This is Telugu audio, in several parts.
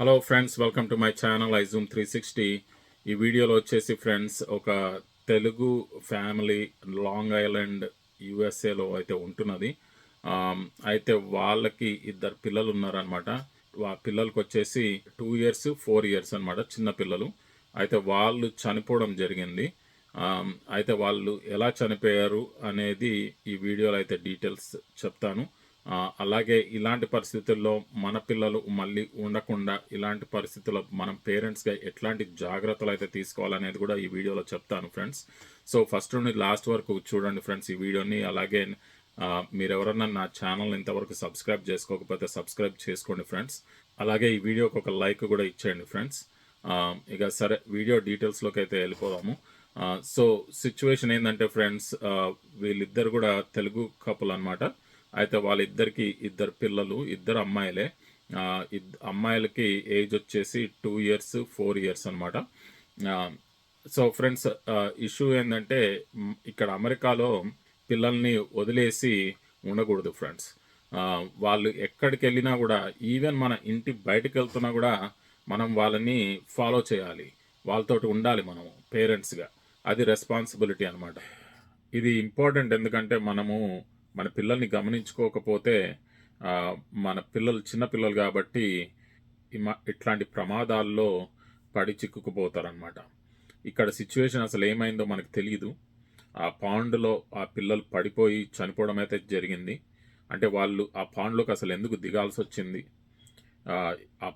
Hello friends welcome to my channel I zoom three sixty ఈ వీడియోలో వచ్చేసి ఫ్రెండ్స్ ఒక తెలుగు ఫ్యామిలీ లాంగ్ ఐలాండ్ యుఎస్ఏలో అయితే ఉంటున్నది. అయితే వాళ్ళకి ఇద్దరు పిల్లలు ఉన్నారనమాట ఆ పిల్లలకి వచ్చేసి టూ ఇయర్స్ ఫోర్ ఇయర్స్ అనమాట చిన్న పిల్లలు. అయితే వాళ్ళు చనిపోవడం జరిగింది. అయితే వాళ్ళు ఎలా చనిపోయారు అనేది ఈ వీడియోలో అయితే డీటెయిల్స్ చెప్తాను. అలాగే ఇలాంటి పరిస్థితుల్లో మన పిల్లలు మళ్ళీ ఉండకుండా ఇలాంటి పరిస్థితుల్లో మనం పేరెంట్స్గా ఎట్లాంటి జాగ్రత్తలు అయితే తీసుకోవాలనేది కూడా ఈ వీడియోలో చెప్తాను ఫ్రెండ్స్ సో ఫస్ట్ నుండి లాస్ట్ వరకు చూడండి ఫ్రెండ్స్ ఈ వీడియోని. అలాగే మీరు ఎవరన్నా నా ఛానల్ ఇంతవరకు సబ్స్క్రైబ్ చేసుకోకపోతే సబ్స్క్రైబ్ చేసుకోండి ఫ్రెండ్స్ అలాగే ఈ వీడియోకి ఒక లైక్ కూడా ఇచ్చేయండి ఫ్రెండ్స్ ఇక సరే వీడియో డీటెయిల్స్లోకి అయితే వెళ్ళిపోదాము. సో సిచ్యువేషన్ ఏంటంటే ఫ్రెండ్స్ వీళ్ళిద్దరు కూడా తెలుగు కపుల్ అనమాట అయితే వాళ్ళిద్దరికి ఇద్దరు పిల్లలు ఇద్దరు అమ్మాయిలే. అమ్మాయిలకి ఏజ్ వచ్చేసి టూ ఇయర్స్ ఫోర్ ఇయర్స్ అనమాట సో ఫ్రెండ్స్ ఇష్యూ ఏంటంటే ఇక్కడ అమెరికాలో పిల్లల్ని వదిలేసి ఉండకూడదు ఫ్రెండ్స్. వాళ్ళు ఎక్కడికి వెళ్ళినా కూడా ఈవెన్ మన ఇంటి బయటకు వెళ్తున్నా కూడా మనం వాళ్ళని ఫాలో చేయాలి. వాళ్ళతోటి ఉండాలి మనము పేరెంట్స్గా. అది రెస్పాన్సిబిలిటీ అనమాట ఇది ఇంపార్టెంట్ ఎందుకంటే మనము మన పిల్లల్ని గమనించుకోకపోతే మన పిల్లలు చిన్నపిల్లలు కాబట్టి ఇట్లాంటి ప్రమాదాల్లో పడి చిక్కుకుపోతారనమాట ఇక్కడ సిచ్యువేషన్ అసలు ఏమైందో మనకు తెలియదు ఆ పాండ్లో ఆ పిల్లలు పడిపోయి చనిపోవడం అయితే జరిగింది. అంటే వాళ్ళు ఆ పాండ్లోకి అసలు ఎందుకు దిగాల్సి వచ్చింది ఆ,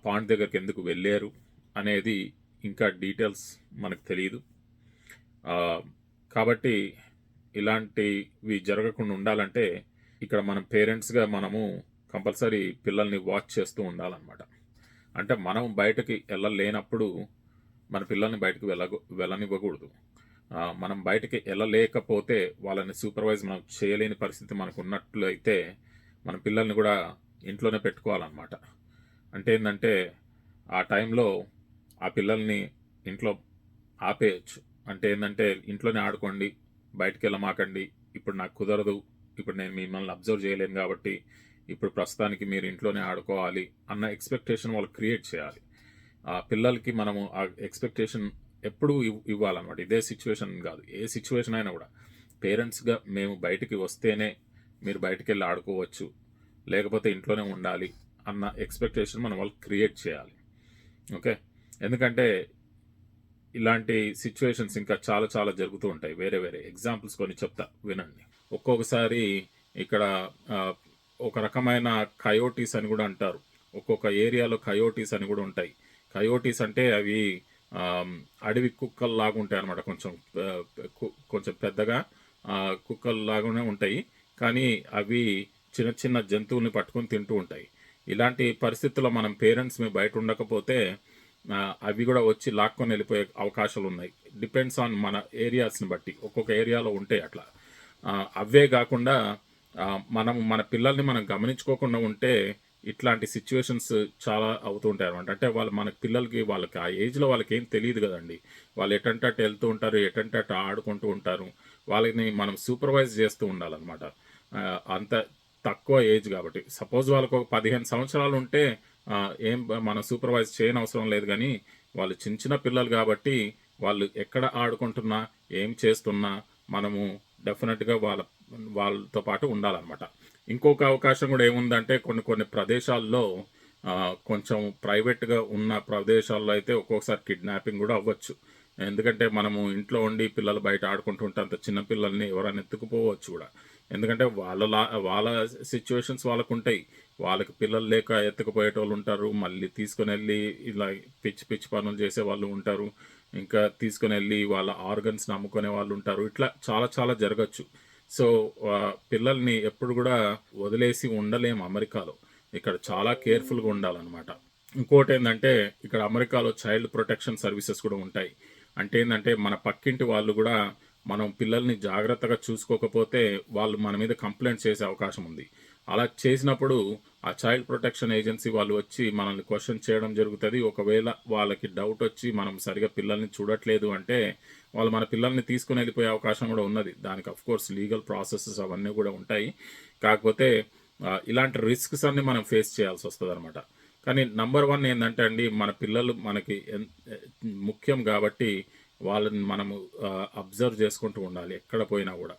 పాండ్ దగ్గరికి ఎందుకు వెళ్ళారు? అనేది ఇంకా డీటెయిల్స్ మనకు తెలియదు కాబట్టి ఇలాంటివి జరగకుండా ఉండాలంటే ఇక్కడ మనం పేరెంట్స్గా మనము కంపల్సరీ పిల్లల్ని వాచ్ చేస్తూ ఉండాలన్నమాట. అంటే మనం బయటకి వెళ్ళలేనప్పుడు మన పిల్లల్ని బయటకు వెళ్ళ వెళ్ళనివ్వకూడదు. మనం బయటకి వెళ్ళలేకపోతే వాళ్ళని సూపర్వైజ్ మనం చేయలేని పరిస్థితి మనకు ఉన్నట్లయితే మన పిల్లల్ని కూడా ఇంట్లోనే పెట్టుకోవాలన్నమాట. అంటే ఏంటంటే ఆ టైంలో ఆ పిల్లల్ని ఇంట్లో ఆపేయచ్చు. అంటే ఏంటంటే ఇంట్లోనే ఆడుకోండి బయటికి వెళ్ళమాకండి ఇప్పుడు నాకు కుదరదు. ఇప్పుడు నేను మిమ్మల్ని అబ్జర్వ్ చేయలేను కాబట్టి ఇప్పుడు ప్రస్తుతానికి మీరు ఇంట్లోనే ఆడుకోవాలి అన్న ఎక్స్పెక్టేషన్ వాళ్ళు క్రియేట్ చేయాలి. ఆ పిల్లలకి మనము ఆ ఎక్స్పెక్టేషన్ ఎప్పుడు ఇవ్- ఇవ్వాలన్నమాట. ఇదే సిచ్యువేషన్ కాదు. ఏ సిచ్యువేషన్ అయినా కూడా పేరెంట్స్గా మేము బయటికి వస్తేనే మీరు బయటికి వెళ్ళి ఆడుకోవచ్చు లేకపోతే ఇంట్లోనే ఉండాలి అన్న ఎక్స్పెక్టేషన్ మనం వాళ్ళు క్రియేట్ చేయాలి. ఓకే? ఎందుకంటే ఇలాంటి సిచ్యువేషన్స్ ఇంకా చాలా చాలా జరుగుతూ ఉంటాయి. వేరే వేరే ఎగ్జాంపుల్స్ కొన్ని చెప్తా వినండి. ఒక్కొక్కసారి ఇక్కడ ఒక రకమైన కయోటీస్ అని కూడా అంటారు. ఒక్కొక్క ఏరియాలో కయోటీస్ అని కూడా ఉంటాయి. కయోటీస్ అంటే అవి అడవి కుక్కల్లాగా ఉంటాయి అనమాట కొంచెం కొంచెం పెద్దగా కుక్కల్లాగానే కుక్కలు లాగానే ఉంటాయి. కానీ అవి చిన్న చిన్న జంతువుల్ని పట్టుకొని తింటూ ఉంటాయి. ఇలాంటి పరిస్థితుల్లో మనం పేరెంట్స్ మీ బయట ఉండకపోతే అవి కూడా వచ్చి లాక్కొని వెళ్ళిపోయే అవకాశాలు ఉన్నాయి. డిపెండ్స్ ఆన్ మన ఏరియాస్ని బట్టి. ఒక్కొక్క ఏరియాలో ఉంటాయి అట్లా. అవే కాకుండా మనం మన పిల్లల్ని మనం గమనించుకోకుండా ఉంటే ఇట్లాంటి సిచ్యువేషన్స్ చాలా అవుతూ ఉంటాయి అనమాట అంటే వాళ్ళు మన పిల్లలకి వాళ్ళకి ఆ ఏజ్లో వాళ్ళకి ఏం తెలియదు కదండి. వాళ్ళు ఎటంటే అట్ట వెళ్తూ ఉంటారు ఎటంటే అటు ఆడుకుంటూ ఉంటారు. వాళ్ళని మనం సూపర్వైజ్ చేస్తూ ఉండాలన్నమాట. అంత తక్కువ ఏజ్ కాబట్టి. సపోజ్ వాళ్ళకు ఒక పదిహేను సంవత్సరాలు ఉంటే ఏం మనం సూపర్వైజ్ చేయని అవసరం లేదు కానీ వాళ్ళు చిన్న చిన్న పిల్లలు కాబట్టి వాళ్ళు ఎక్కడ ఆడుకుంటున్నా ఏం చేస్తున్నా మనము డెఫినెట్గా వాళ్ళ వాళ్ళతో పాటు ఉండాలన్నమాట. ఇంకొక అవకాశం కూడా ఏముందంటే కొన్ని కొన్ని ప్రదేశాల్లో కొంచెం ప్రైవేట్గా ఉన్న ప్రదేశాల్లో అయితే ఒక్కొక్కసారి కిడ్నాపింగ్ కూడా అవ్వచ్చు. ఎందుకంటే మనము ఇంట్లో ఉండి పిల్లలు బయట ఆడుకుంటుంటే అంత చిన్న పిల్లల్ని ఎవరైనా ఎత్తుకుపోవచ్చు కూడా. ఎందుకంటే వాళ్ళ లా వాళ్ళ సిచ్యువేషన్స్ వాళ్ళకు ఉంటాయి. వాళ్ళకి పిల్లలు లేక ఎత్తుకుపోయేటోళ్ళు ఉంటారు. మళ్ళీ తీసుకుని వెళ్ళి ఇలా పిచ్చి పిచ్చి పనులు చేసే వాళ్ళు ఉంటారు. ఇంకా తీసుకొని వెళ్ళి వాళ్ళ ఆర్గన్స్ని అమ్ముకునే వాళ్ళు ఉంటారు. ఇట్లా చాలా చాలా జరగచ్చు. సో పిల్లల్ని ఎప్పుడు కూడా వదిలేసి ఉండలేము అమెరికాలో. ఇక్కడ చాలా కేర్ఫుల్గా ఉండాలన్నమాట. ఇంకోటి ఏంటంటే ఇక్కడ అమెరికాలో చైల్డ్ ప్రొటెక్షన్ సర్వీసెస్ కూడా ఉంటాయి. అంటే ఏంటంటే మన పక్కింటి వాళ్ళు కూడా మనం పిల్లల్ని జాగ్రత్తగా చూసుకోకపోతే వాళ్ళు మన మీద కంప్లైంట్ చేసే అవకాశం ఉంది. అలా చేసినప్పుడు ఆ చైల్డ్ ప్రొటెక్షన్ ఏజెన్సీ వాళ్ళు వచ్చి మనల్ని క్వశ్చన్ చేయడం జరుగుతుంది. ఒకవేళ వాళ్ళకి డౌట్ వచ్చి మనం సరిగా పిల్లల్ని చూడట్లేదు అంటే వాళ్ళు మన పిల్లల్ని తీసుకుని వెళ్ళిపోయే అవకాశం కూడా ఉన్నది. దానికి అఫ్ కోర్స్ లీగల్ ప్రాసెసెస్ అవన్నీ కూడా ఉంటాయి. కాకపోతే ఇలాంటి రిస్క్స్ అన్ని మనం ఫేస్ చేయాల్సి వస్తుంది అనమాట కానీ నంబర్ వన్ ఏంటంటే అండి మన పిల్లలు మనకి ముఖ్యం కాబట్టి వాళ్ళని మనము అబ్జర్వ్ చేసుకుంటూ ఉండాలి. ఎక్కడ పోయినా కూడా.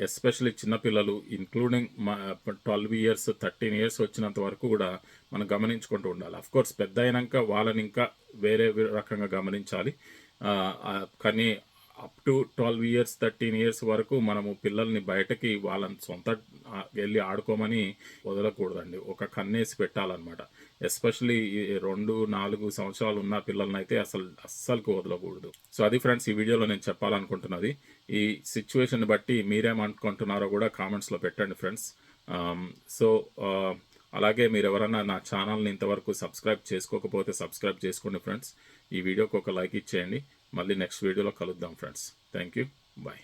ఎస్పెషల్లీ చిన్నపిల్లలు ఇంక్లూడింగ్ మా ట్వెల్వ్ ఇయర్స్ థర్టీన్ ఇయర్స్ వచ్చినంత వరకు కూడా మనం గమనించుకుంటూ ఉండాలి. అఫ్ కోర్స్ పెద్ద అయినాక వాళ్ళని ఇంకా వేరే రకంగా గమనించాలి. కానీ up to twelve years thirteen years వరకు మనము పిల్లల్ని బయటకి వాళ్ళని సొంత వెళ్ళి ఆడుకోమని వదలకూడదండి. ఒక కన్నేసి పెట్టాలన్నమాట. ఎస్పెషలీ రెండు నాలుగు సంవత్సరాలు ఉన్న పిల్లల్ని అయితే అసలు అస్సలు వదలకూడదు. సో అది ఫ్రెండ్స్ ఈ వీడియోలో నేను చెప్పాలనుకుంటున్నది. ఈ సిచ్యువేషన్ బట్టి మీరేమనుకుంటున్నారో కూడా కామెంట్స్లో పెట్టండి ఫ్రెండ్స్. సో అలాగే మీరు ఎవరైనా నా ఛానల్ని ఇంతవరకు సబ్స్క్రైబ్ చేసుకోకపోతే సబ్స్క్రైబ్ చేసుకోండి ఫ్రెండ్స్. ఈ వీడియోకి ఒక లైక్ ఇచ్చేయండి. మళ్ళీ నెక్స్ట్ వీడియోలో కలుద్దాం ఫ్రెండ్స్. Thank you. బాయ్.